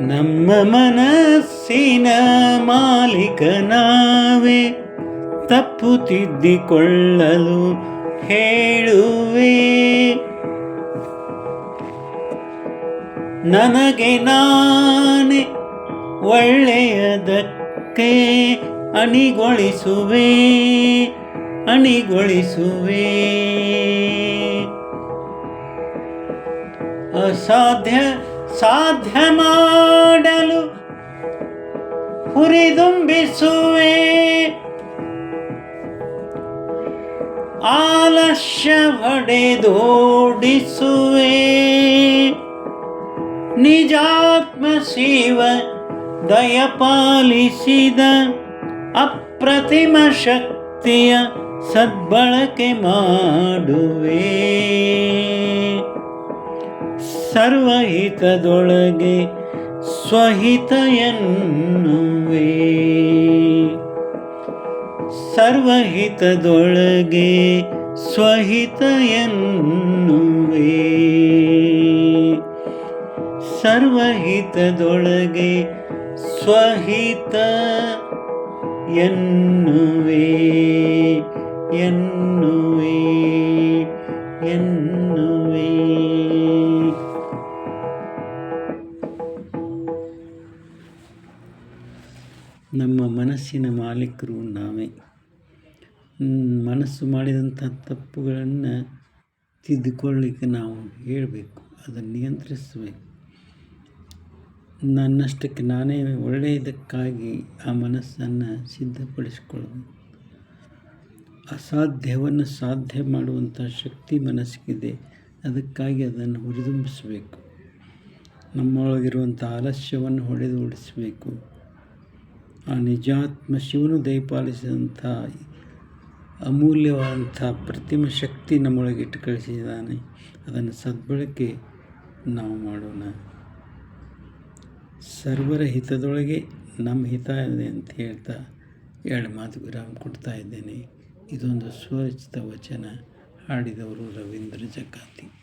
ನಮ್ಮ ಮನಸ್ಸಿನ ಮಾಲೀಕ ನಾವೇ ತಪ್ಪು ತಿದ್ದಿಕೊಳ್ಳಲು ಹೇಳುವೆ. ನನಗೆ ನಾನೇ ಒಳ್ಳೆಯದಕ್ಕೆ ಅಣಿಗೊಳಿಸುವೆ ಅಣಿಗೊಳಿಸುವೆ. ಅಸಾಧ್ಯ ಸಾಧ್ಯ ಮಾಡಲು ಹುರಿದುಂಬಿಸುವೆ. ಆಲಸ್ಯ ಹೊಡೆದೋಡಿಸುವೆ. ನಿಜಾತ್ಮ ಶಿವ ದಯಪಾಲಿಸಿದ ಅಪ್ರತಿಮ ಶಕ್ತಿಯ ಸದ್ಬಳಕೆ ಮಾಡುವೆ. ಸರ್ವಹಿತದೊಳಗೆ ಸ್ವಹಿತ ಎನ್ನುವೆ ಸರ್ವಹಿತದೊಳಗೆ ಸ್ವಹಿತ ಎನ್ನುವೆ ಸರ್ವಹಿತದೊಳಗೆ ಸ್ವಹಿತ ಎನ್ನುವೆ ಎನ್ನುವೆ ಎನ್ನುವೆ. ನಮ್ಮ ಮನಸ್ಸಿನ ಮಾಲೀಕರು ನಾವೇ. ಮನಸ್ಸು ಮಾಡಿದಂಥ ತಪ್ಪುಗಳನ್ನು ತಿದ್ದುಕೊಳ್ಳಿಕ್ಕೆ ನಾವು ಹೇಳಬೇಕು, ಅದನ್ನು ನಿಯಂತ್ರಿಸಬೇಕು. ನನ್ನಷ್ಟಕ್ಕೆ ನಾನೇ ಒಳ್ಳೆಯದಕ್ಕಾಗಿ ಆ ಮನಸ್ಸನ್ನು ಸಿದ್ಧಪಡಿಸಿಕೊಳ್ಳಬೇಕು ಅಸಾಧ್ಯವನ್ನು ಸಾಧ್ಯ ಮಾಡುವಂಥ ಶಕ್ತಿ ಮನಸ್ಸಿಗಿದೆ, ಅದಕ್ಕಾಗಿ ಅದನ್ನು ಹುರಿದುಂಬಿಸಬೇಕು. ನಮ್ಮೊಳಗಿರುವಂಥ ಆಲಸ್ಯವನ್ನು ಹೊಡೆದು ಉಳಿಸಬೇಕು ಆ ನಿಜಾತ್ಮ ಶಿವನು ದಯಪಾಲಿಸಿದಂಥ ಅಮೂಲ್ಯವಾದಂಥ ಪ್ರತಿಮ ಶಕ್ತಿ ನಮ್ಮೊಳಗೆ ಇಟ್ಟು ಕಳಿಸಿದ್ದಾನೆ. ಅದನ್ನು ಸದ್ಬಳಕೆ ನಾವು ಮಾಡೋಣ. ಸರ್ವರ ಹಿತದೊಳಗೆ ನಮ್ಮ ಹಿತ ಇದೆ ಅಂತ ಹೇಳ್ತಾ ಎರಡು ಮಾತು ವಿರಾಮ ಕೊಡ್ತಾ ಇದ್ದೇನೆ. ಇದೊಂದು ಸ್ವರಚಿತ ವಚನ. ಹಾಡಿದವರು ರವೀಂದ್ರ ಜಕಾತಿ